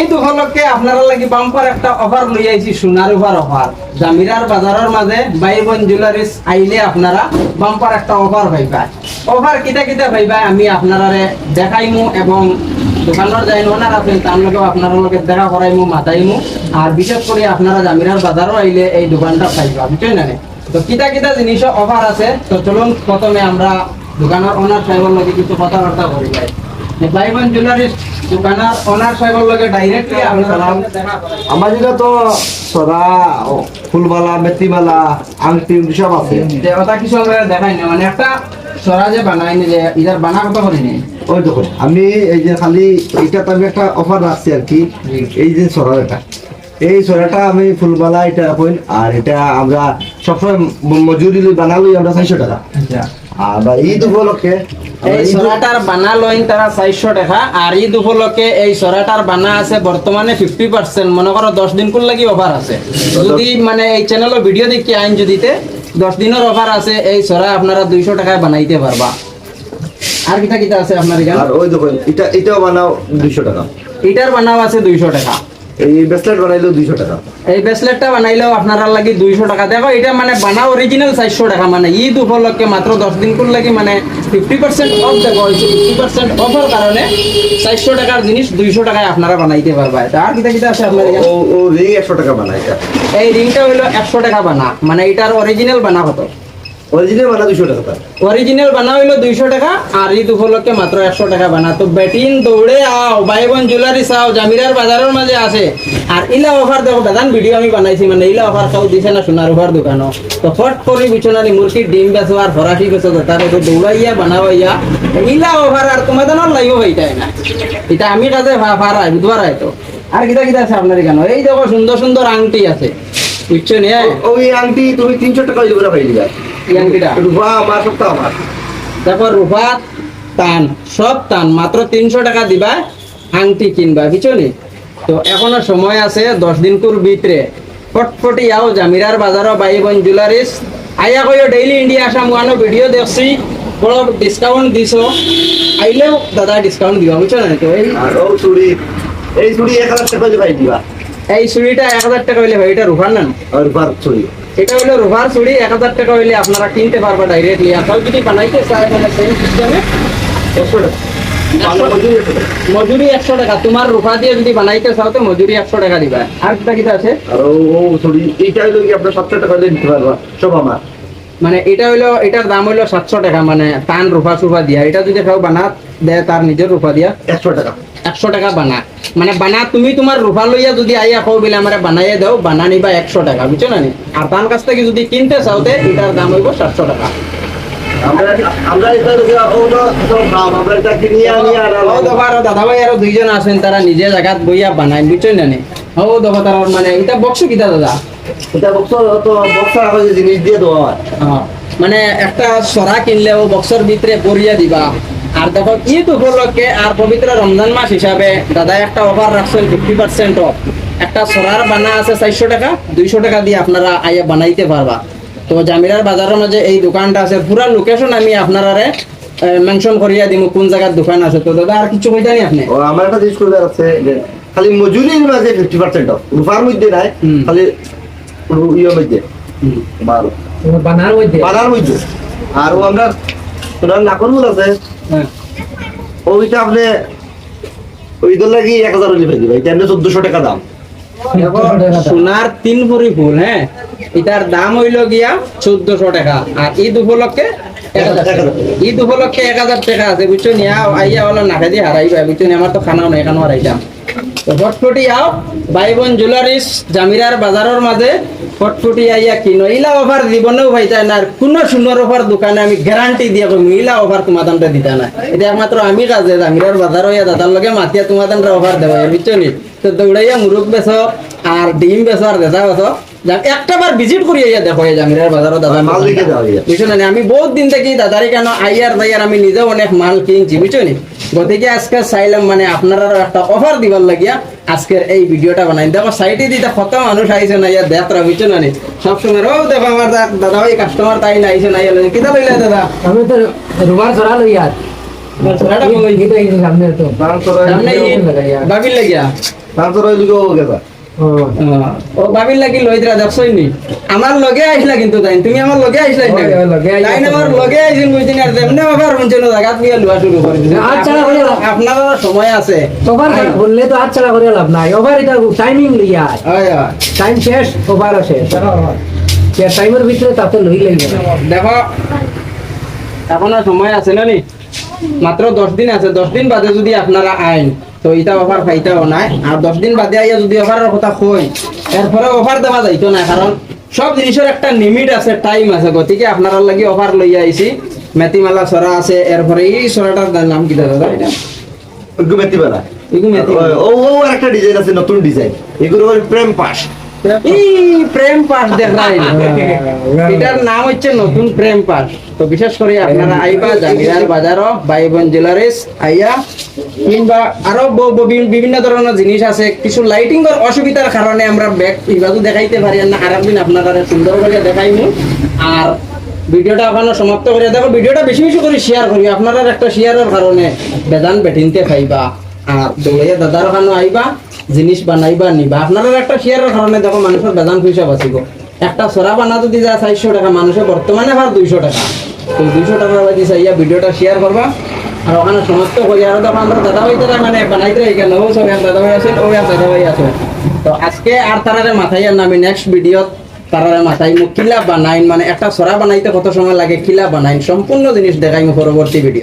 কিন্তু উপলক্ষে আপনারা লাগি বাম্পার একটা অফার লই আইছি, সোনার উপর অফার জামিরার বাজারের মাঝে বাইবন জুয়েলারিস আইলে আপনারা বাম্পার একটা অফার পাইবা। অফার কিটা কিটা পাইবা আমি আপনারারে দেখাইমু এবং দোকানের যাই ওনার আছেন তার লগেও আপনার লগে দেখা করাইমু, মাতাইমু। আর বিশেষ করে আপনারা জামিরার বাজারও আইলে এই দোকানটা পাইবা, বুঝছেন না নে? তো কিটা কিটা জিনিস অফার আছে, তো চলুন প্রথমে আমরা দোকানের ওনার সাহেবের লগে কিছু কথাবার্তা করি যাই বাইবন জুয়েলারিস দোকানের ওনার সাহেবের লগে ডাইরেক্টলি আপনারা আমার যেটা তো সদা ফুলবালা মেথিবালা আংটি সব আছে। ওটা কিছু আমরা দেখাই না মানে একটা সরা যে বানাই নি যে ইদার বানা কত করে নি ওই দেখুন আমি এই যে খালি এইটা তো আমি একটা অফার রাখছি আর কি। এই যে সরাটা এই সরাটা আমি ফুলবালা এটা রাখুন আর এটা আমরা সবসময় মজুরি বানালই আমরা চারশো টাকা। আর বা ঈদ উপলক্ষে এই সরাটার বানা লইন তারা চারশো টাকা আর ঈদ উপলক্ষে এই সরাটার বানা আছে বর্তমানে ফিফটি পার্সেন্ট মনে করো দশ দিন কুল লাগি অফার আছে। যদি মানে এই চ্যানেলের ভিডিও দেখি আইন যদিতে দশ দিনের অফার আছে এই সরা আপনারা দুইশো টাকায় বানাইতে পারবা। আর কিটা কিটা আছে আপনার আর ওই দেখুন এটা এটাও বানাও দুইশো টাকা। এটার বানাও আছে দুইশো টাকা। এই ব্রেসলেট বানাইলেও দুইশো টাকা। এই ব্রেসলেটটা বানাইলেও আপনারা লাগি দুইশো টাকা। দেখো এটা মানে বানা অরিজিনাল চারশো টাকা মানে। ঈদ উপলক্ষে মাত্র দশ দিন করে লাগি মানে ফিফটি পার্সেন্ট অফ দেখো ফিফটি পার্সেন্ট অফার কারণে চারশো টাকার জিনিস দুইশো টাকায় আপনারা বানাইতে পারবা। এটা আর কিটা কিটা আছে এখানে ও ও রিং টাকা এই রিংটা হলো একশো টাকা বানা। মানে এটার অরিজিনাল বানা কত অরিজিনাল বানা দুশো টাকা তার। অরিজিনাল বানা হইল দুইশো টাকা আর ঈদ উপলক্ষে মাত্র একশো টাকা বানা। তো বেটিন দৌড়ে আও বাইবন জুয়েলারি চাও জামিরার বাজারের মাঝে আছে আর ইলা অফার দেখো বেদান ভিডিও আমি বানাইছি মানে ইলা অফার কাউ দিছে না সোনার অফার দোকানো তো ফট করে বিছনানি মুরগির ডিম বেচো আর ফরাসি বেচো তার একটু দৌড়াইয়া বানাবাইয়া। ইলা অফার আর তোমাদের লাগবে হইতাই না। এটা আমি কাজে ফারাই বুধবার তো। আর কিটা কিটা আছে আপনার এখানে এই দেখো সুন্দর সুন্দর আংটি আছে। বুঝছ নি? হ্যাঁ? ওই আংটি তুমি তিনশো টাকা ওই করে দিবা আংটিটা রূপা আমার সপ্তাহ আমার। তারপর রূপা টান সব টান মাত্র তিনশো টাকা দিবা আংটি কিনবা বুঝলি তো এখনও সময় আছে দশ দিন কুর ভিতরে। ফটফটি আও জামিরার বাজারও বাইবন জুয়েলারিস আইয়া কইও ডেইলি ইন্ডিয়া আসা মুয়ানো ভিডিও দেখছি। বড় ডিসকাউন্ট দিছ। আইলেও দাদা ডিসকাউন্ট দিবা বুঝছ না? তো এই চুড়ি এই চুড়ি এক হাজার টাকা দিবা। এই চুড়িটা এক হাজার টাকা হইলে হয় এটা রূপার না রূপার চুড়ি। এটা হলো চুড়ি এক হাজার টাকা হইলে আপনারা কিনতে পারবা ডাইরেক্টলি আর যদি বানাইতে চায় মানে সেম সিস্টেমে একশো টাকা। মজুরি একশো টাকা। তোমার দিয়ে যদি বানাইতে চাও তো মজুরি একশো টাকা দিবা। আর কিটা কিটা আছে? আর ও এইটা কি আপনার সাতশো টাকা দিয়ে দিতে পারবা? সব আমার। মানে এটা হইল এটার দাম হইল সাতশো টাকা। মানে টান রূপা সুফা দিয়া। এটা যদি কেউ বানা দেয় তার নিজের রূপা দিয়া। একশো টাকা। একশো টাকা বানা। মানে বানা তুমি তোমার রূপা লইয়া যদি আইয়া কও বলে আমার বানাইয়া দাও বানা নিবা একশো টাকা বুঝছ না? আর তার কাছ থেকে যদি কিনতে চাওতে এটার দাম হইব সাতশো টাকা। ও ও দাদা ভাই আরও দুইজন আছেন তারা নিজে জায়গাত বইয়া বানায় বুঝছ না? নি? ও দেখো তারা মানে এটা বক্স কিটা দাদা? এটা বক্স তো জিনিস দিয়ে দেওয়া মানে একটা সরা কিনলেও বক্সের ভিতরে পরিয়া দিবা। আর দেখো ঈদ উপলক্ষে আর পবিত্র রমজান মাস হিসাবে দাদা একটা অফার রাখছেন ফিফটি পার্সেন্ট অফ একটা সরার বানা আছে চারশো টাকা দুইশো টাকা দিয়ে আপনারা আইয়া বানাইতে পারবা। তো জামিরার বাজারের মাঝে এই দোকানটা আছে পুরা লোকেশন আমি আপনারারে মেনশন করিয়া দিব কোন জায়গার দোকান আছে। তো দাদা আর কিছু কইতা নি আপনি? ও আমার একটা জিনিস করবে আছে যে খালি মজুরির মাঝে ফিফটি পার্সেন্ট অফ রূপার মধ্যে নাই। খালি ইয়ের মধ্যে। বানার মধ্যে? বানার মধ্যে। আর ও আমরা সোনার নাকরগুলো আছে হ্যাঁ। ওইটা আপনি ওই দল লাগি এক হাজার এটা এমনি চোদ্দশো টাকা দাম সোনার তিন ভরি ফুল হ্যাঁ? এটার দাম হইল গিয়া চোদ্দশো টাকা। আর ঈদ উপলক্ষে। ঈদ উপলক্ষে এক হাজার টাকা আছে, বুঝছ নি? আও আইয়া হলো না খাই দিয়ে হারাইবা বুঝছ আমার তো খানাও নাই, এখানেও হারাইতাম ফটফটি আও বাইবন জুয়েলারিস জামিরার বাজারের মাঝে ফটফটি আইয়া কিনো। ইলা অফার জীবনেও না কোনো সুন্দর অফার দোকানে আমি গ্যারান্টি দিয়ে কই ইলা অফার তোমার দামটা দিতা না। এটা একমাত্র আমি কাজে জামিরার বাজার হইয়া দাদার লগে মাতিয়া তোমার দামটা অফার দেবো, বুঝছ নি? তো দৌড়াইয়া মুরুখ বেছো আর ডিম বেছো আর দেশা বেছো যাক একটা বার ভিজিট করি আইয়া দেখো এই জামিরার বাজারও দাদা মাল রেখে দেওয়া বুঝছ না আমি বহুত দিন থেকে দাদারি কেন আইয়ার দাইয়ার আমি নিজেও অনেক মাল কিনছি বুঝছ নি? গতিকে আজকে চাইলাম মানে আপনারাও একটা অফার দিবার লাগিয়া আজকের এই ভিডিওটা বানাই। দেখো সাইটে দিতে কত মানুষ আইছে না ইয়া দেখরা বুঝছ না নি সবসময় ও দেখো আমার দাদা ভাই কাস্টমার তাই না আইছে না ইয়া কিতা লইলে দাদা? আমি তো রুমার জোড়া লই বাবির লাগিয়া তারপর ওই ও ও বাবির লাগি দেখছই নি আমার লগে আইসলা কিন্তু তাই তুমি আমার লগে না তাই আমার লগে আইছিন বুঝিন আর যেমনে আবার হুনছেন জায়গা তুই লুয়া শুরু করে আচ্ছা, আপনার সময় আছে ওভার বললে তো ছাড়া করে লাভ নাই ওভার এটা টাইমিং লিয়া হয় হয় টাইম শেষ ওভারও শেষ টাইমের ভিতরে তাতে লই লাগবে দেখো এখনও সময় আছে না নি মাত্র দশ দিন আছে। দশ দিন বাদে যদি আপনারা আইন তো ইটা অফার পাইতাও নাই। আর দশ দিন বাদে আইয়া যদি অফারের কথা কই এরপরে অফার দেওয়া যাইতো না কারণ সব জিনিসের একটা লিমিট আছে টাইম আছে। গতিকে আপনারা লাগি অফার লইয়া আইছি। মেথিমালা সরা আছে এরপরে এই সরাটার নাম কি দাদা? এটা? মেথি ও ও একটা ডিজাইন আছে নতুন ডিজাইন এগুলো প্রেম এই প্রেম পাস দেখাই। এটার নাম হচ্ছে নতুন প্রেম পাস তো বিশেষ করে আপনারা আইবা বাজারও বোন জুয়েলারিস আইয়া কিংবা আরও বিভিন্ন ধরনের জিনিস আছে। কিছু লাইটিং এর অসুবিধার কারণে আমরা ব্যাগ ইবাদু দেখাইতে পারি না। আর একদিন আপনারা সুন্দর করে দেখাইমু আর ভিডিওটা ওখানে সমাপ্ত করে দেখো। ভিডিওটা বেশি বেশি করে শেয়ার করি আপনারা একটা শেয়ারের কারণে বেদান বেঠিনতে পাইবা। আর দৌড়াইয়া দাদার ওখানে আইবা, জিনিস বানাইবা, নিবা। আপনারা একটা শেয়ারের কারণে দেখো মানুষের বেদান পয়সা বাঁচিব একটা সরা বানা যদি যায় চারশো টাকা মানুষের বর্তমানে আবার দুইশো টাকা। তো দুইশো টাকা বাদি চাইয়া ভিডিওটা শেয়ার করবা আর ওখানে সমাপ্ত করি আর দেখো আমরা দাদা ভাই তারা মানে বানাইতে এখানে ও সব দাদা ভাই আছেন ও দাদা ভাই আছে। তো আজকে আর তারারে মাথায় আর আমি নেক্সট ভিডিওত তারারে মাথায় মুখ কিলা বানাইন মানে একটা সরা বানাইতে কত সময় লাগে, কিলা বানাইন সম্পূর্ণ জিনিস দেখাই পরবর্তী ভিডিও